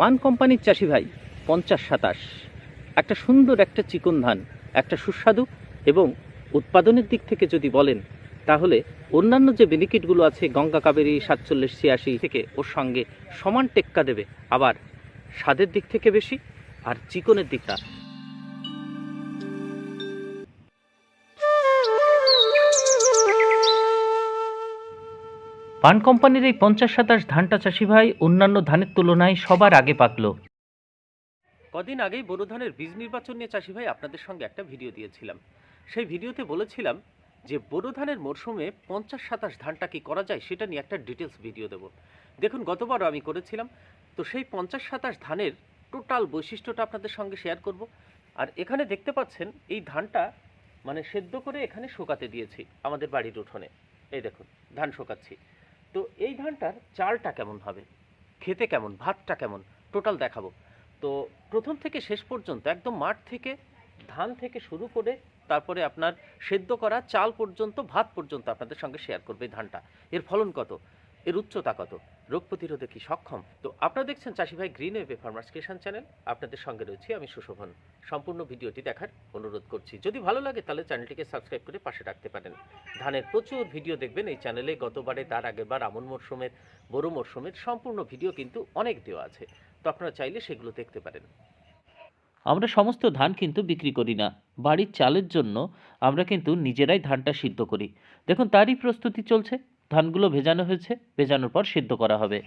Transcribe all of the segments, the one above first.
পান কোম্পানির চাষি ভাই, পঞ্চাশ সাতাশ। একটা সুন্দর একটা চিকন ধান, একটা সুস্বাদু এবং উৎপাদনের দিক থেকে যদি বলেন, তাহলে অন্যান্য যে বেনিফিটগুলো আছে, গঙ্গা, কাবেরি, সাতচল্লিশ, ছিয়াশি থেকে ওর সঙ্গে সমান টেক্কা দেবে, আবার স্বাদের দিক থেকে বেশি আর চিকনের দিকটা পান কোম্পানির এই পঞ্চাশ সাতাশ ধানটা চাষি ভাই অন্যান্য ধানের তুলনায় সবার আগে পাকলো। কদিন আগেই বোরো ধানের বীজ নির্বাচন নিয়ে চাষি ভাই আপনাদের সঙ্গে একটা ভিডিও দিয়েছিলাম। সেই ভিডিওতে বলেছিলাম যে বোরো ধানের মরশুমে পঞ্চাশ সাতাশ ধানটা কি করা যায় সেটা নিয়ে একটা ডিটেলস ভিডিও দেব। দেখুন, গতবারও আমি করেছিলাম। তো সেই পঞ্চাশ সাতাশ ধানের টোটাল বৈশিষ্ট্যটা আপনাদের সঙ্গে শেয়ার করব। আর এখানে দেখতে পাচ্ছেন, এই ধানটা মানে সেদ্ধ করে এখানে শোকাতে দিয়েছি আমাদের বাড়ির উঠোনে। এই দেখুন, ধান শুকাচ্ছি। তো এই ধানটার চালটা কেমন হবে? খেতে কেমন? ভাতটা কেমন? টোটাল দেখাবো। তো প্রথম থেকে শেষ পর্যন্ত, একদম মাঠ থেকে, ধান থেকে শুরু করে তারপরে আপনার সেদ্ধ করা চাল পর্যন্ত, ভাত পর্যন্ত আপনাদের সঙ্গে শেয়ার করবে ধানটা। এর ফলন কত? এর উচ্চতা কত? রোগ প্রতিরোধে কি সক্ষম? তো আপনারা দেখছেন চাষি ভাই গ্রিন ওয়েবে ফার্মার্স কিষান চ্যানেল আপনাদের সঙ্গে রয়েছি আমি সুশোভন। সম্পূর্ণ ভিডিওটি দেখার অনুরোধ করছি। যদি ভালো লাগে তাহলে চ্যানেলটিকে সাবস্ক্রাইব করে পাশে রাখতে পারেন। ধানের প্রচুর ভিডিও দেখবেন এই চ্যানেলে। গতবারে, তার আগেরবার আমন মরশুমের, বড় মরশুমের সম্পূর্ণ ভিডিও কিন্তু অনেক দেওয়া আছে। তো আপনারা চাইলে সেগুলো দেখতে পারেন। আমরা সমস্ত ধান কিন্তু বিক্রি করি না। বাড়ির চালের জন্য আমরা কিন্তু নিজেরাই ধানটা সিদ্ধ করি। দেখুন, তারই প্রস্তুতি চলছে। ধানগুলো ভেজানো হয়েছে, ভেজানোর পর সিদ্ধ করা হবে।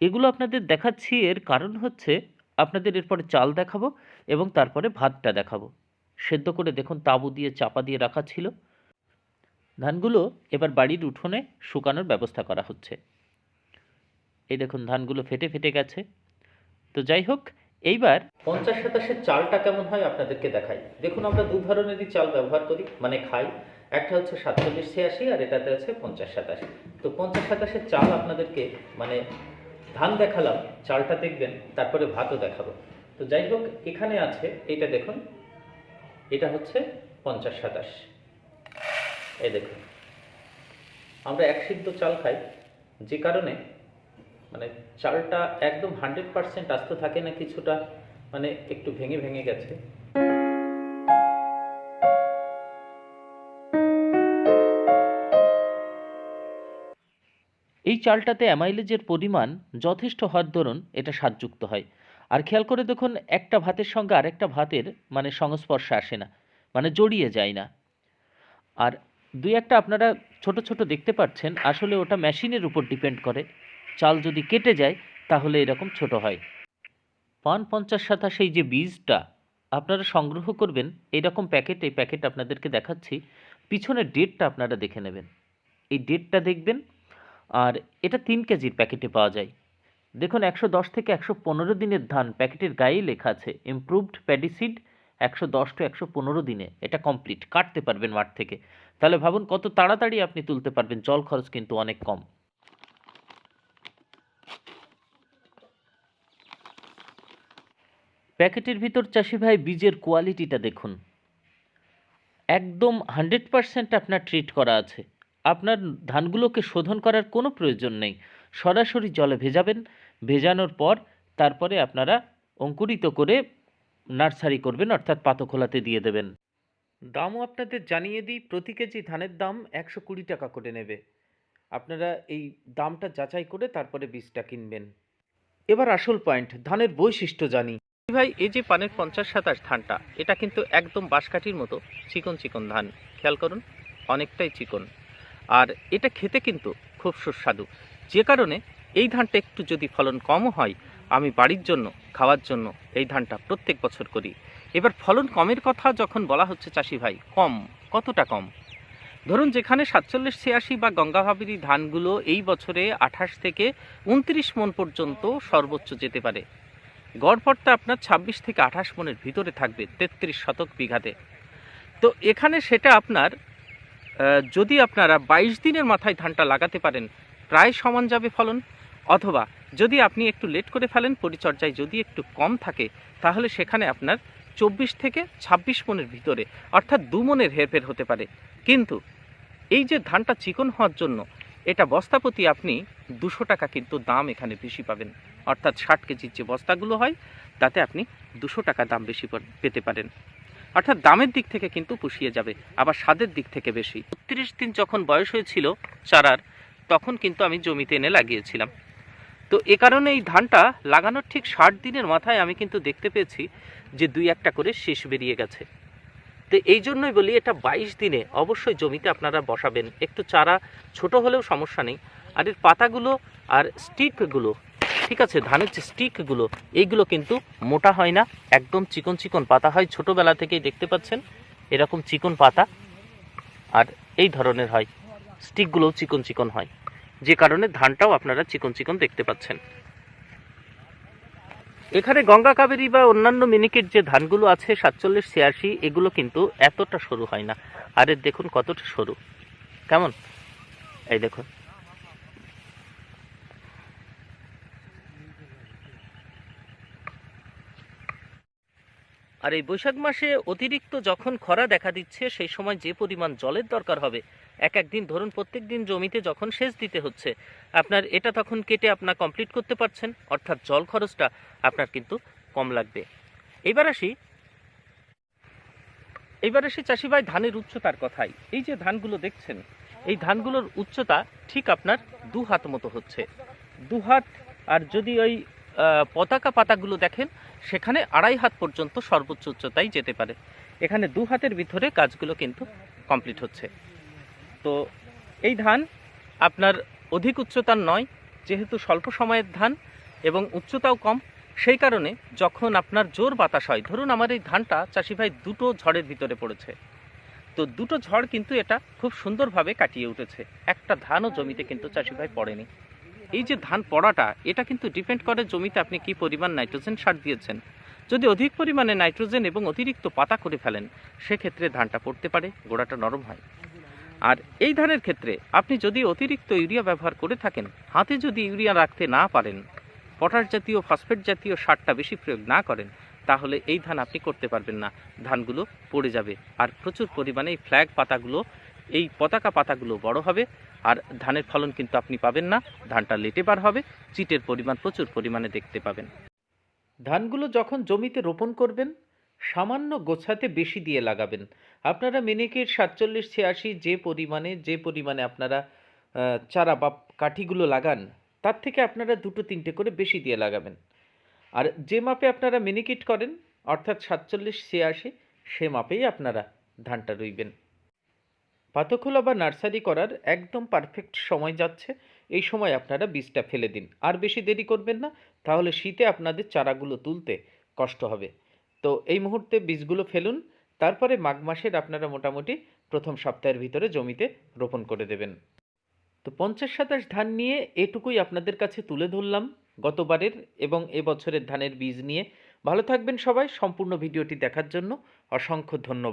এগুলো আপনাদের দেখাচ্ছি, এর কারণ হচ্ছে আপনাদের এরপরে চাল দেখাবো এবং তারপরে ভাতটা দেখাবো। সেদ্ধ করে দেখুন, তাঁবু দিয়ে, চাপা দিয়ে রাখা ছিল। ধানগুলো এবার বাড়ির উঠোনে শুকানোর ব্যবস্থা করা হচ্ছে। এই দেখুন, ধানগুলো ফেটে ফেটে গেছে। তো যাই হোক, এইবার পঞ্চাশ শতাংশের চালটা কেমন হয় আপনাদেরকে দেখাই। দেখুন, আমরা দু ধরনেরই চাল ব্যবহার করি মানে খাই। একটা হচ্ছে সাতচল্লিশ ছিয়াশি, আর এটাতে আছে পঞ্চাশ সাতাশি। তো পঞ্চাশ সাতাশের চাল আপনাদেরকে মানে ধান দেখালাম, চালটা দেখবেন, তারপরে ভাতও দেখাবো। তো যাই হোক, এখানে আছে এটা দেখুন, এটা হচ্ছে পঞ্চাশ সাতাশ। এই দেখুন, আমরা এক সিদ্ধ চাল খাই, যে কারণে মানে চালটা একদম হান্ড্রেড পার্সেন্ট আস্ত থাকে না কিছুটা মানে একটু ভেঙে ভেঙে গেছে। এই চালটাতে অ্যামাইলেজের পরিমাণ যথেষ্ট হওয়ার দরুন এটা স্বাদযুক্ত হয়। আর খেয়াল করে দেখুন, একটা ভাতের সঙ্গে আরেকটা ভাতের মানে সংস্পর্শে আসে না মানে জড়িয়ে যায় না। আর দুই একটা আপনারা ছোট ছোট দেখতে পাচ্ছেন, আসলে ওটা মেশিনের উপর ডিপেন্ড করে। চাল যদি কেটে যায়, তাহলে এরকম ছোট হয়। পান পঞ্চাশ সাতাশ এই যে বীজটা, আপনারা সংগ্রহ করবেন এইরকম প্যাকেট, এই প্যাকেট আপনাদেরকে দেখাচ্ছি। পিছনের ডেটটা আপনারা দেখে নেবেন। এই ডেটটা দেখবেন, আর এটা তিন কেজির প্যাকেটে পাওয়া যায়। দেখুন, একশো দশ থেকে একশো পনেরো দিনের ধান, প্যাকেটের গায়েই লেখা আছে ইমপ্রুভড প্যাডিসিড একশো দশ টু একশো পনেরো দিনে। এটা কমপ্লিট কাটতে পারবেন মাঠ থেকে। তাহলে ভাবুন, কত তাড়াতাড়ি আপনি তুলতে পারবেন, জল খরচ কিন্তু অনেক কম। প্যাকেটের ভিতর চাষি ভাই বীজের কোয়ালিটিটা দেখুন। একদম হান্ড্রেড পারসেন্ট আপনার ট্রিট করা আছে। আপনার ধানগুলোকে শোধন করার কোনো প্রয়োজন নেই। সরাসরি জলে ভেজাবেন। ভেজানোর পর তারপরে আপনারা অঙ্কুরিত করে নার্সারি করবেন, অর্থাৎ পাতো খোলাতে দিয়ে দেবেন। দামও আপনাদের জানিয়ে দিই, প্রতি কেজি ধানের দাম একশো কুড়ি টাকা করে নেবে। আপনারা এই দামটা যাচাই করে তারপরে বীজটা কিনবেন। এবার আসল পয়েন্ট ধানের বৈশিষ্ট্য জানি। ভাই, এই যে পানের পঞ্চাশ সাতাশ ধানটা, এটা কিন্তু একদম বাঁশকাঠির মতো চিকন চিকন ধান। খেয়াল করুন, অনেকটাই চিকন। আর এটা খেতে কিন্তু খুব সুস্বাদু। যে কারণে এই ধানটা একটু যদি ফলন কমও হয়, আমি বাড়ির জন্য, খাওয়ার জন্য এই ধানটা প্রত্যেক বছর করি। এবার ফলন কমের কথা যখন বলা হচ্ছে, চাষি ভাই, কম, কতটা কম? ধরুন, যেখানে সাতচল্লিশ, ছিয়াশি বা গঙ্গাভাবিরি ধানগুলো এই বছরে আঠাশ থেকে উনত্রিশ মন পর্যন্ত সর্বোচ্চ যেতে পারে। গড়পড়টা আপনার ছাব্বিশ থেকে আঠাশ মনের ভিতরে থাকবে, তেত্রিশ শতক বিঘাতে। তো এখানে সেটা আপনার যদি আপনারা বাইশ দিনের মাথায় ধানটা লাগাতে পারেন, প্রায় সমান যাবে ফলন। অথবা যদি আপনি একটু লেট করে ফেলেন, পরিচর্যায় যদি একটু কম থাকে, তাহলে সেখানে আপনার চব্বিশ থেকে ছাব্বিশ মনের ভিতরে, অর্থাৎ দু মনের হেরফের হতে পারে। কিন্তু এই যে ধানটা চিকন হওয়ার জন্য, এটা বস্তাপতি আপনি দুশো টাকা কিন্তু দাম এখানে বেশি পাবেন। অর্থাৎ ষাট কেজির যে বস্তাগুলো হয়, তাতে আপনি দুশো টাকা দাম বেশি পেতে পারেন। অর্থাৎ দামের দিক থেকে কিন্তু পুষিয়ে যাবে, আবার স্বাদের দিক থেকে বেশি। বত্রিশ দিন যখন বয়স হয়েছিল চারার, তখন কিন্তু আমি জমিতে এনে লাগিয়েছিলাম। তো এ কারণে এই ধানটা লাগানোর ঠিক ষাট দিনের মাথায় আমি কিন্তু দেখতে পেয়েছি যে দুই একটা করে শেষ বেরিয়ে গেছে। তো এই জন্যই বলি এটা বাইশ দিনে অবশ্যই জমিতে আপনারা বসাবেন। একটু চারা ছোট হলেও সমস্যা নেই। আর এর পাতাগুলো আর স্টিকগুলো ঠিক আছে, ধানের যে স্টিকগুলো, এইগুলো কিন্তু মোটা হয় না, একদম চিকন চিকন পাতা হয়। ছোটোবেলা থেকেই দেখতে পাচ্ছেন, এরকম চিকন পাতা। আর এই ধরনের হয়, স্টিকগুলোও চিকন চিকন হয়। যে কারণে ধানটাও আপনারা চিকন চিকন দেখতে পাচ্ছেন। এখানে গঙ্গা, কাবেরী বা অন্যান্য মিনিকেট যে ধানগুলো আছে, সাতচল্লিশ, ছিয়াশি, এগুলো কিন্তু এতটা সরু হয় না। আর দেখুন কতটা সরু। কেমন? এই দেখুন। আর এই বৈশাখ মাসে অতিরিক্ত যখন খরা দেখা দিচ্ছে, সেই সময় যে পরিমাণ জলের দরকার হবে, এক একদিন ধরুন প্রত্যেক দিন জমিতে যখন সেচ দিতে হচ্ছে, আপনার এটা তখন কেটে আপনার কমপ্লিট করতে পারছেন, অর্থাৎ জল খরচটা আপনার কিন্তু কম লাগবে। এবার আসি এবার আসি চাষি ভাই ধানের উচ্চতার কথাই। এই যে ধানগুলো দেখছেন, এই ধানগুলোর উচ্চতা ঠিক আপনার দু হাত মতো হচ্ছে। দু হাত আর যদি ওই পতাকা পাতাগুলো দেখেন, সেখানে আড়াই হাত পর্যন্ত সর্বোচ্চ উচ্চতায় যেতে পারে। এখানে দু হাতের ভিতরে কাজগুলো কিন্তু কমপ্লিট হচ্ছে। তো এই ধান আপনার অধিক উচ্চতার নয়, যেহেতু স্বল্প সময়ের ধান এবং উচ্চতাও কম, সেই কারণে যখন আপনার জোর বাতাস হয়, ধরুন আমার এই ধানটা চাষি ভাই দুটো ঝড়ের ভিতরে পড়েছে। তো দুটো ঝড় কিন্তু এটা খুব সুন্দরভাবে কাটিয়ে উঠেছে। একটা ধানও জমিতে কিন্তু চাষি ভাই পড়েনি। এই যে ধান পড়াটা, এটা কিন্তু ডিপেন্ড করে জমিতে আপনি কি পরিমাণ নাইট্রোজেন সার দিয়েছেন। যদি অধিক পরিমাণে নাইট্রোজেন এবং অতিরিক্ত পাতা করে ফেলেন, সেক্ষেত্রে ধানটা পড়তে পারে, গোড়াটা নরম হয়। আর এই ধানের ক্ষেত্রে আপনি যদি অতিরিক্ত ইউরিয়া ব্যবহার করে থাকেন, হাতে যদি ইউরিয়া রাখতে না পারেন, পটাশ জাতীয় ফসফেট জাতীয় সারটা বেশি প্রয়োগ না করেন, তাহলে এই ধান আপনি করতে পারবেন না। ধানগুলো পড়ে যাবে। আর প্রচুর পরিমাণে এই ফ্ল্যাগ পাতাগুলো এই পতাকা পাতাগুলো বড় হবে, আর ধানের ফলন কিন্তু আপনি পাবেন না, ধানটা লেটে বার হবে, চিটের পরিমাণ প্রচুর পরিমাণে দেখতে পাবেন। ধানগুলো যখন জমিতে রোপণ করবেন, সামান্য গোছাতে বেশি দিয়ে লাগাবেন। আপনারা মিনিকেট সাতচল্লিশ, ছিয়াশি যে পরিমাণে যে পরিমাণে আপনারা চারা বা কাঠিগুলো লাগান, তার থেকে আপনারা দুটো, তিনটে করে বেশি দিয়ে লাগাবেন। আর যে মাপে আপনারা মিনিকিট করেন, অর্থাৎ সাতচল্লিশ, ছিয়াশি, সে মাপেই আপনারা ধানটা রুইবেন। পাতখোলা বা নার্সারি করার একদম পারফেক্ট সময় যাচ্ছে। এই সময় আপনারা বীজটা ফেলে দিন। আর বেশি দেরি করবেন না, তাহলে শীতে আপনাদের চারাগুলো তুলতে কষ্ট হবে। তো এই মুহূর্তে বীজগুলো ফেলুন, তারপরে মাঘ মাসের আপনারা মোটামুটি প্রথম সপ্তাহের ভিতরে জমিতে রোপণ করে দেবেন। তো পঞ্চাশ সাতাশ ধান নিয়ে এটুকুই আপনাদের কাছে তুলে ধরলাম গতবারের এবং এবছরের ধানের বীজ নিয়ে। ভালো থাকবেন সবাই, সম্পূর্ণ ভিডিওটি দেখার জন্য অসংখ্য ধন্যবাদ।